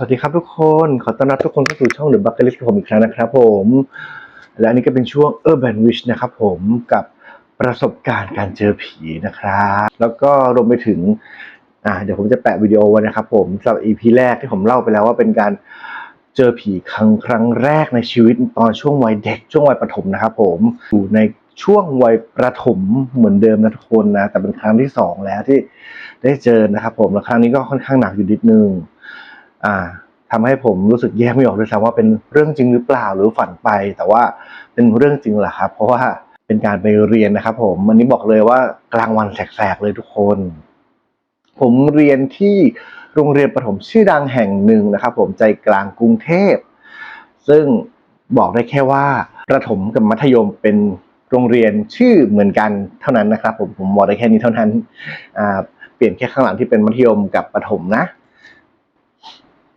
สวัสดีครับทุกคน ขอต้อนรับทุกคนเข้าสู่ช่อง The Bucket List ของผมอีกครั้งนะครับผม และอันนี้ก็เป็นช่วง Urban Wish นะครับผมกับประสบการณ์การเจอผีนะครับ แล้วก็รวมไปถึง อ่าเดี๋ยวผมจะแปะวิดีโอไว้นะครับผมสำหรับ EP แรกที่ผมเล่าไปแล้วว่าเป็นการเจอผีครั้งครั้งแรกในชีวิตตอนช่วงวัยเด็กช่วงวัยประถมนะครับผมอยู่ในช่วงวัยประถมเหมือนเดิมนะทุกคนนะแต่เป็นครั้งที่สองแล้วที่ได้เจอนะครับผมและครั้งนี้ก็ค่อนข้างหนักอยู่นิดนึง อ่าทำให้ผมรู้สึกแยกไม่ออกด้วยซ้ำว่าเป็นเรื่องจริงหรือเปล่าหรือฝันไป แต่ว่าเป็นเรื่องจริงแหละครับ เพราะว่าเป็นการไปเรียนนะครับ ผมวันนี้บอกเลยว่ากลางวันแสกๆเลยทุกคน ผมเรียนที่โรงเรียนประถมชื่อดังแห่งหนึ่งนะครับ ผมใจกลางกรุงเทพ ซึ่งบอกได้แค่ว่าประถมกับมัธยมเป็นโรงเรียนชื่อเหมือนกันเท่านั้นนะครับ ผมผมบอกได้แค่นี้เท่านั้นเปลี่ยนแค่ข้างหลังที่เป็นมัธยมกับประถมนะ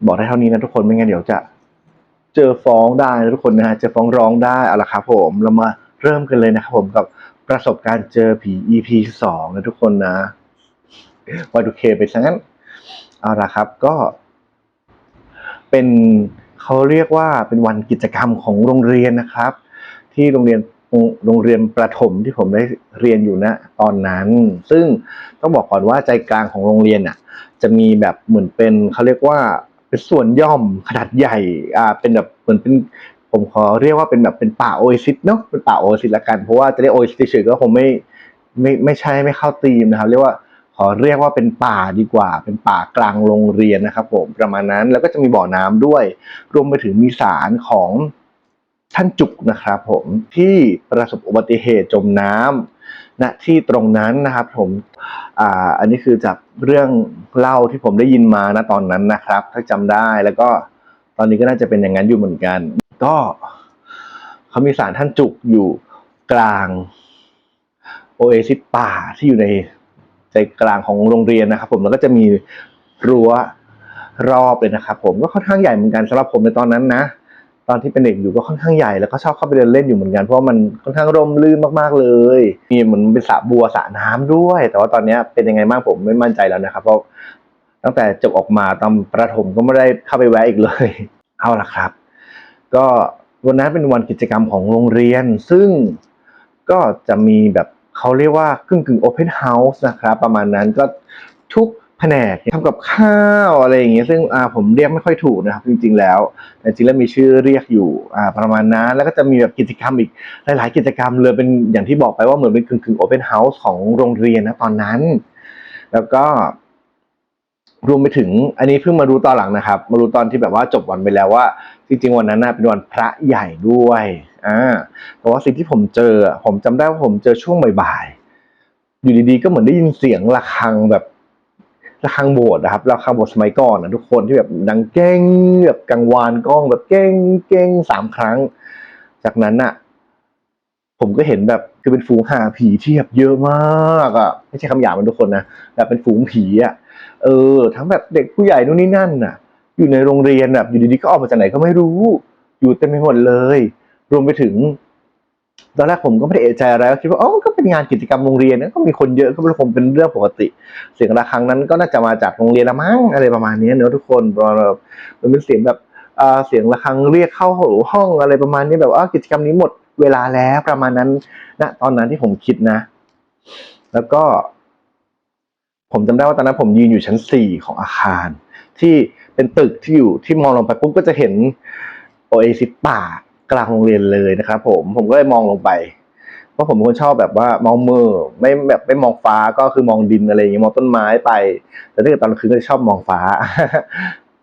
บอกได้เท่านี้นะทุกคนไม่งั้นเดี๋ยวจะ เจอฟ้องได้นะทุกคนนะฮะจอฟ้องร้องได้เอาละครับผมเรามาเริ่มกันเลยนะครับผมกับประสบการณ์เจอผี EP สองนะทุกคนนะวายดูเคไปซะงั้นเอาละครับก็ เป็นเขาเรียกว่าเป็นวันกิจกรรมของโรงเรียนนะครับ ที่โรงเรียนโรงเรียนประถมที่ผมได้เรียนอยู่นะตอนนั้น ซึ่งต้องบอกก่อนว่าใจกลางของโรงเรียนอะ จะมีแบบเหมือนเป็นเขาเรียกว่า เป็นส่วนย่อมขนาดใหญ่อ่าเป็นแบบเหมือนเป็นผมขอเรียกว่าเป็นแบบเป็นป่าโอเอซิสเนาะเป็นป่าโอเอซิสละกันเพราะว่าจะเรียกโอเอซิสเฉยๆก็คงไม่ไม่ไม่ใช่ไม่เข้าธีมนะครับ เรียกว่าขอเรียกว่าเป็นป่าดีกว่า เป็นป่ากลางโรงเรียนนะครับ ผมประมาณนั้นแล้วก็จะมีบ่อน้ำด้วย รวมไปถึงมีสารของท่านจุกนะครับ ผมที่ประสบอุบัติเหตุจมน้ำ ณที่ตรงนั้นนะครับผมอ่าอันนี้คือจากเรื่องเล่าที่ผมได้ยินมานะตอนนั้นนะครับ ถ้าจำได้แล้วก็ตอนนี้ก็น่าจะเป็นอย่างนั้นอยู่เหมือนกัน ก็เขามีสารท่านจุกอยู่กลางโอเอซิสป่าที่อยู่ในใจกลางของโรงเรียนนะครับ ผมแล้วก็จะมีรั้วรอบเลยนะครับ ผมก็ค่อนข้างใหญ่เหมือนกันสำหรับผมในตอนนั้นนะ อนที่เป็นเด็กอยู่ก็ค่อนข้างใหญ่แล้วก็ชอบเข้าไปเดินเล่นอยู่เหมือนกันเพราะว่ามันค่อนข้างร่มรื่นมากๆเลย มีเหมือนเป็นสระบัวสระน้ำด้วย แต่ว่าตอนนี้เป็นยังไงบ้างผมไม่มั่นใจแล้วนะครับ เพราะตั้งแต่จบออกมาตอนประถมก็ไม่ได้เข้าไปแวะอีกเลย เอาละครับ ก็วันนั้นเป็นวันกิจกรรมของโรงเรียน ซึ่งก็จะมีแบบเขาเรียกว่ากึ่งกึ่งโอเพนเฮาส์นะครับ ประมาณนั้นก็ทุก แผนกทำกับข้าวอะไรอย่างเงี้ยซึ่งอ่าผมเรียกไม่ค่อยถูกนะครับจริงๆแล้วแต่จริงแล้วมีชื่อเรียกอยู่อ่าประมาณนั้นแล้วก็จะมีแบบกิจกรรมอีกหลาย ๆ กิจกรรมเลยเป็นอย่างที่บอกไปว่าเหมือนเป็นกึ่งกึ่งโอเพนเฮาส์ของโรงเรียนนะตอนนั้น แล้วก็รวมไปถึงอันนี้เพิ่งมารู้ตอนหลังนะครับ มารู้ตอนที่แบบว่าจบวันไปแล้วว่า จริง ๆ วันนั้นนะเป็นวันพระใหญ่ด้วยอ่าเพราะว่าสิ่งที่ผมเจอผมจำได้ว่าผมเจอช่วงบ่ายๆอยู่ดีๆก็เหมือนได้ยินเสียงระฆังแบบ ระฆังโบสถ์นะครับระฆังโบสถ์สมัยก่อนนะทุกคนที่แบบดังเก้งแบบกังวานกล้องแบบเก้งเก้งสามครั้ง จากนั้นน่ะผมก็เห็นแบบคือเป็นฝูงหาผีที่แบบเยอะมากอะไม่ใช่คำหยาบมันทุกคนนะแบบเป็นฝูงผีอะเออ ทั้งแบบเด็กผู้ใหญ่นู่นนี่นั่นน่ะ อยู่ในโรงเรียนแบบอยู่ดีๆก็ออกมาจากไหนก็ไม่รู้ อยู่เต็มไปหมดเลย รวมไปถึง ตอนแรกผมก็ไม่ได้เอะใจอะไรก็คิดว่าอ๋อก็เป็นงานกิจกรรมโรงเรียนนะก็มีคนเยอะก็เป็นคงเป็นเรื่องปกติ เสียงระฆังนั้นก็น่าจะมาจากโรงเรียนละมั้งอะไรประมาณนี้เนอะทุกคนแบบมันเป็นเสียงแบบเสียงระฆังเรียกเข้าห้องอะไรประมาณนี้แบบว่ากิจกรรมนี้หมดเวลาแล้วประมาณนั้นณตอนนั้นที่ผมคิดนะ แล้วก็ ผมจำได้ว่าตอนนั้นผมยืนอยู่ชั้นสี่ของอาคาร ที่เป็นตึกที่อยู่ที่มองลงไปปุ๊บก็จะเห็นโอเอซิสป่า กลางโรงเรียนเลยนะครับผมผมก็เลยมองลงไปเพราะผมเป็นคนชอบแบบว่ามองมือไม่แบบไม่มองฟ้าก็คือมองดินอะไรอย่างเงี้ยมองต้นไม้ไป แต่ถ้าเกิดตอนกลางคืนก็จะชอบมองฟ้า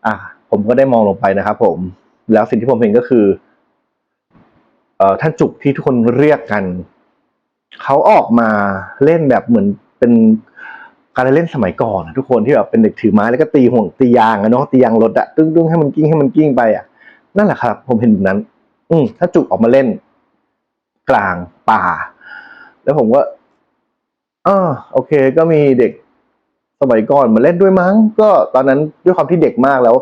อะผมก็ได้มองลงไปนะครับผมแล้วสิ่งที่ผมเห็นก็คือเอ่อท่านจุกที่ทุกคนเรียกกันเขาออกมาเล่นแบบเหมือนเป็นการเล่นสมัยก่อนทุกคนที่แบบเป็นเด็กถือไม้แล้วก็ตีห่วงตียางอะเนาะตียางรถอะตึ้งตึ้งให้มันกิ้งให้มันกิ้งไปอะนั่นแหละครับ ผมเห็นแบบนั้น อืมถ้าจุกออกมาเล่น กลางป่า แล้วผมก็อ่าโอเค ก็มีเด็กสมัยก่อนมาเล่นด้วยมั้ง ก็ตอนนั้นด้วยความที่เด็กมากแล้ว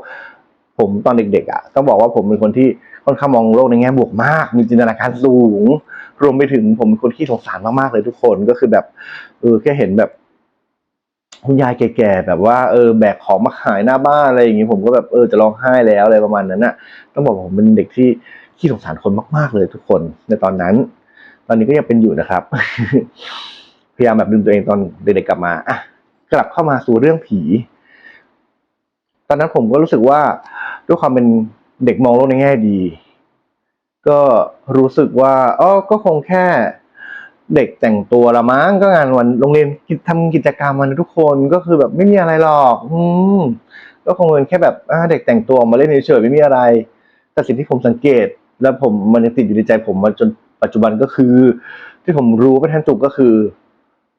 ผมตอนเด็กๆอะ ต้องบอกว่าผมเป็นคนที่ค่อนข้างมองโลกในแง่บวกมาก มีจินตนาการสูง รวมไปถึงผมเป็นคนที่สงสารมากๆเลยทุกคนก็คือแบบเออแค่เห็นแบบคุณยายแก่ๆแบบว่าเออแบกของมาขายหน้าบ้านอะไรอย่างงี้ผมก็แบบเออจะร้องไห้แล้วอะไรประมาณนั้นน่ะ ต้องบอกว่าผมเป็นเด็กที่ ขี้สงสารคนมาก ๆ เลยทุกคนในตอนนั้น ตอนนี้ก็ยังเป็นอยู่นะครับ พยายามแบบดึงตัวเองตอนเด็กๆกลับมาอะกลับเข้ามาสู่เรื่องผี ตอนนั้นผมก็รู้สึกว่าด้วยความเป็นเด็กมองโลกในแง่ดี ก็รู้สึกว่าอ๋อก็คงแค่เด็กแต่งตัวละมั้งก็งานวันโรงเรียนทำกิจกรรมมันทุกคนก็คือแบบไม่มีอะไรหรอก อืมก็คงเป็นแค่แบบเด็กแต่งตัวมาเล่นเฉยๆไม่มีอะไร แต่สิ่งที่ผมสังเกต แล้วผมมันยังติดอยู่ในใจผมมาจนปัจจุบันก็คือ ที่ผมรู้เป็นท่านจุกก็คือ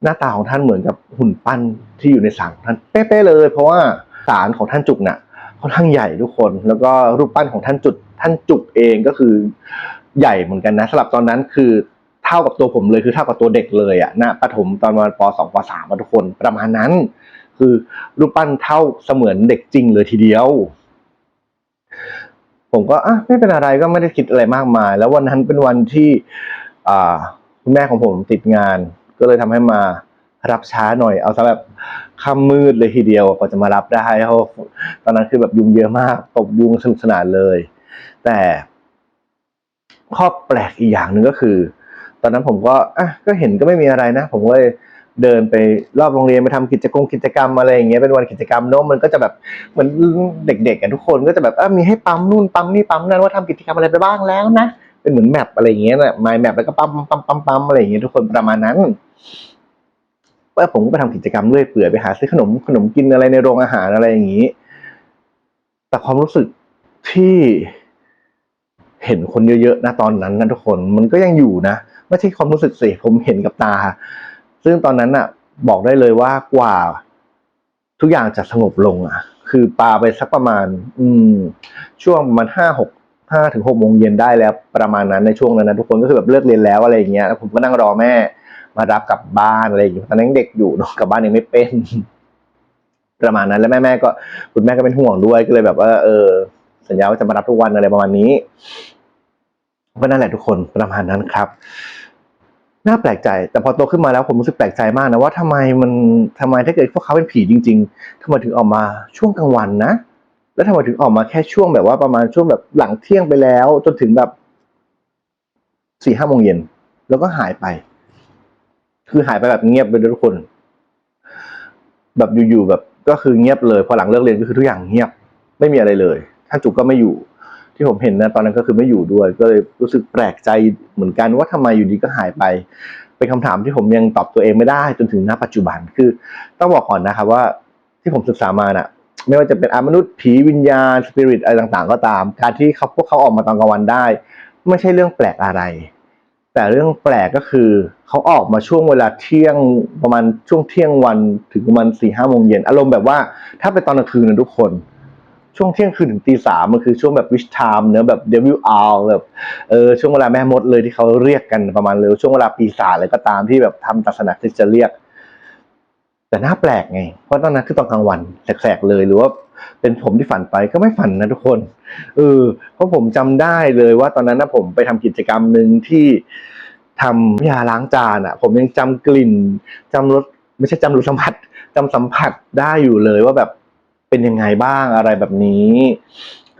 หน้าตาของท่านเหมือนกับหุ่นปั้นที่อยู่ในสารของท่านเป๊ะๆเลย เพราะว่าสารของท่านจุกน่ะค่อนข้างใหญ่ทุกคน แล้วก็รูปปั้นของท่านจุดท่านจุกเองก็คือใหญ่เหมือนกันนะสำหรับตอนนั้นคือเท่ากับตัวผมเลยคือเท่ากับตัวเด็กเลยอะณประถมตอนประมาณปสองปสามทุกคนประมาณนั้น คือรูปปั้นเท่าเสมือนเด็กจริงเลยทีเดียว ผมก็อะไม่เป็นอะไรก็ไม่ได้คิดอะไรมากมาย แล้ววันนั้นเป็นวันที่อ่าคุณแม่ของผมติดงาน ก็เลยทำให้มารับช้าหน่อย เอาซะแบบค่ำมืดเลยทีเดียวกว่าจะมารับได้เพราะตอนนั้นคือแบบยุงเยอะมาก ตบยุงสนุกสนานเลย แต่ข้อแปลกอีกอย่างหนึ่งก็คือ ตอนนั้นผมก็อะก็เห็นก็ไม่มีอะไรนะ ผมก็เลย เดินไปรอบโรงเรียนไปทำกิจกรรมกิจกรรมอะไรอย่างเงี้ยเป็นวันกิจกรรมเนอะมันก็จะแบบเหมือนเด็กๆกันทุกคนก็จะแบบอะมีให้ปั๊มนู่นปั๊มนี่ปั๊มนั่นว่าทำกิจกรรมอะไรไปบ้างแล้วนะ เป็นเหมือนแมปอะไรอย่างเงี้ยนะไมล์แมปแล้วก็ปั๊มปั๊มปั๊มปั๊มอะไรอย่างเงี้ยทุกคนประมาณนั้นว่าผมก็ไปทำกิจกรรมเรื่อยเปื่อยไปหาซื้อขนมขนมกินอะไรในโรงอาหารอะไรอย่างงี้ แต่ความรู้สึกที่เห็นคนเยอะๆนะตอนนั้นนะทุกคนมันก็ยังอยู่นะไม่ใช่ความรู้สึกสิผมเห็นกับตา ซึ่งตอนนั้นอะบอกได้เลยว่ากว่า ทุกอย่างจะสงบลงอะคือปาไปสักประมาณ อืม ช่วงประมาณห้าหกห้าถึงหกโมงเย็นได้แล้วประมาณนั้นในช่วงนั้นนะทุกคนก็คือแบบเลิกเรียนแล้วอะไรอย่างเงี้ยแล้วผมก็นั่งรอแม่ มารับกลับบ้านอะไรอย่างเงี้ยตอนนั้นเด็กอยู่เนอะกลับบ้านยังไม่เป็น ประมาณนั้นแล้วแม่แม่ก็คุณแม่ก็เป็นห่วงด้วยก็เลยแบบว่า เออ สัญญาว่าจะมารับทุกวันอะไรประมาณนี้ก็นั่นแหละทุกคนประมาณนั้นครับ น่าแปลกใจ แต่พอโตขึ้นมาแล้วผมรู้สึกแปลกใจมากนะว่าทำไมมันทำไมถ้าเกิดพวกเขาเป็นผีจริง ๆทำไมถึงออกมาช่วงกลางวันนะ แล้วทำไมถึงออกมาแค่ช่วงแบบว่าประมาณช่วงแบบหลังเที่ยงไปแล้ว จนถึงแบบสี่ห้าโมงเย็นแล้วก็หายไป คือหายไปแบบเงียบไปทุกคน แบบอยู่ๆแบบก็คือเงียบเลย พอหลังเลิกเรียนก็คือทุกอย่างเงียบ ไม่มีอะไรเลยท่านจุกก็ไม่อยู่ ที่ผมเห็นนะตอนนั้นก็คือไม่อยู่ด้วย ก็เลยรู้สึกแปลกใจเหมือนกันว่าทำไมอยู่ดีก็หายไป เป็นคำถามที่ผมยังตอบตัวเองไม่ได้จนถึงณปัจจุบันคือต้องบอกก่อนนะครับว่าที่ผมศึกษามาน่ะไม่ว่าจะเป็นอมนุษย์ผีวิญญาณสปิริตอะไรต่างๆ ก็ตาม การที่เขาพวกเขาออกมาตอนกลางวันได้ ไม่ใช่เรื่องแปลกอะไร แต่เรื่องแปลกก็คือเขาออกมาช่วงเวลาเที่ยงประมาณช่วงเที่ยงวันถึงประมาณสี่ห้าโมงเย็นอารมณ์แบบว่าถ้าเป็นตอนกลางคืนนะทุกคน ช่วงเที่ยงคืนถึงตีสามมันคือช่วงแบบวิชไทม์เนอะแบบเดวิลอาแบบเออช่วงเวลาแม่มดเลยที่เขาเรียกกันประมาณเลยช่วงเวลาปีศาจอะไรก็ตามที่แบบทำศาสนาคริสต์จะเรียก แต่น่าแปลกไง เพราะตอนนั้นคือตอนกลางวันแสกๆเลยหรือว่าเป็นผมที่ฝันไปก็ไม่ฝันนะทุกคนเออเพราะผมจำได้เลยว่าตอนนั้นนะผมไปทำกิจกรรมหนึ่งที่ทำยาล้างจานอะ ผมยังจำกลิ่นจำรสไม่ใช่จำรสสัมผัสจำสัมผัสได้อยู่เลยว่าแบบ เป็นยังไงบ้างอะไรแบบนี้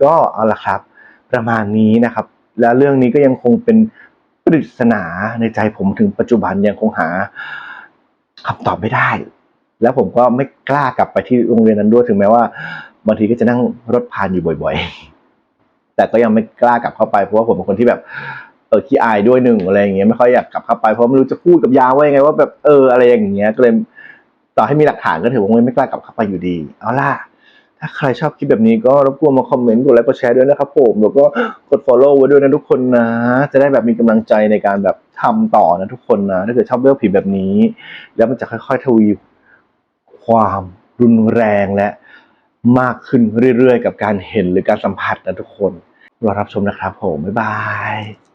ก็เอาละครับ ประมาณนี้นะครับ แล้วเรื่องนี้ก็ยังคงเป็นปริศนาในใจผมถึงปัจจุบันยังคงหาคำตอบไม่ได้ แล้วผมก็ไม่กล้ากลับไปที่โรงเรียนนั้นด้วยถึงแม้ว่าบางทีก็จะนั่งรถผ่านอยู่บ่อย ๆ แต่ก็ยังไม่กล้ากลับเข้าไปเพราะว่าผมเป็นคนที่แบบเออขี้อายด้วยหนึ่งอะไรอย่างเงี้ยไม่ค่อยอยากกลับเข้าไปเพราะไม่รู้จะพูดกับยาว่ายังไงว่าแบบเอออะไรอย่างเงี้ยก็เลยต่อให้มีหลักฐานก็ถือว่าไม่กล้ากลับเข้าไปอยู่ดี เอาล่ะ ถ้าใครชอบคลิปแบบนี้ก็รบกวนมาคอมเมนต์กดไลค์กดแชร์ด้วยนะครับผมแล้วก็กด follow ไว้ด้วยนะทุกคนนะ จะได้แบบมีกำลังใจในการแบบทำต่อนะทุกคนนะถ้าเกิดชอบเรื่องผีแบบนี้ แล้วมันจะค่อยๆทวีความรุนแรงและมากขึ้นเรื่อยๆ กับการเห็นหรือการสัมผัสนะทุกคนรอรับชมนะครับผมบ๊ายบาย